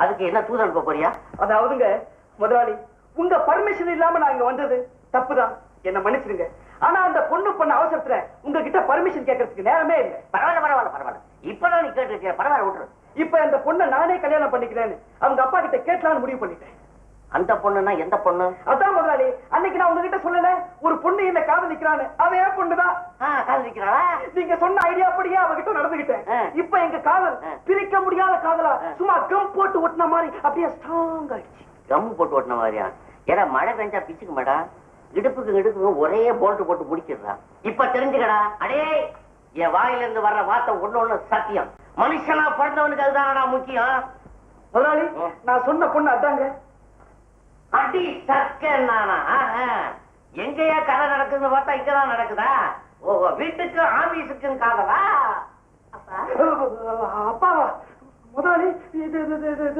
அதுக்கு என்ன தூது அனுப்ப போறியா? அதாவதுங்க முதலாளி உங்க பர்மிஷன் இல்லாம நான் இங்க வந்தது தப்புதான். என்ன மன்னிச்சிடுங்க. ஆனா அந்த பொண்ணு பண்ண அவசரத்துல உங்ககிட்ட பர்மிஷன் கேட்கறதுக்கு நேரமே இல்லை. பரவாயில்ல பரவாயில்ல பரவாயில்ல. இப்பதான் நீ கேட்டு பரவாயில்ல விட்டுரு. இப்ப இந்த பொண்ணை நானே கல்யாணம் பண்ணிக்கிறேன்னு அவங்க அப்பா கிட்ட கேட்கலாம்னு முடிவு பண்ணிட்டேன். அந்த பொண்ணுன்னா எந்த பொண்ணு? அதான் முதலாளி அன்னைக்கு நான் உங்ககிட்ட சொல்லல ஒரு பொண்ணு என்ன காதலிக்கிறான்னு அவ ஏன் பொண்ணுதான்? காதலிக்கிறாளா நீங்க சொன்ன ஐடியா அப்படியே அவகிட்ட நடந்துகிட்டேன். இப்ப எங்க காதல். பிரிக்க முடியாத ஆ. சும்மா கம் போட்டு ஒட்டின மாதிரி அப்படியே ஸ்ட்ராங் ஆயிடுச்சு. கம்மு போட்டு ஓட்டின மாதிரியா? ஏன்னா மழை பெஞ்சா பிச்சுக்கு மேடா? இடுப்புக்கு இடுப்புக்கு ஒரே போல்ட் போட்டு முடிச்சிடுறா இப்ப தெரிஞ்சுக்கடா. அடே என் வாயில இருந்து வர்ற வார்த்தை ஒண்ணு ஒண்ணு சத்தியம். மனுஷனா பிறந்தவனுக்கு அதுதானடா முக்கியம். முதலாளி. நான் சொன்ன பொண்ணு அதாங்க. அடி நானா? ஆஹா. எங்கேயா கதை நடக்குதுன்னு பார்த்தா இங்கதான் நடக்குதா? ஓஹோ வீட்டுக்கும் ஆபீஸுக்கும் காதலா? அப்பாவா 对对对对对。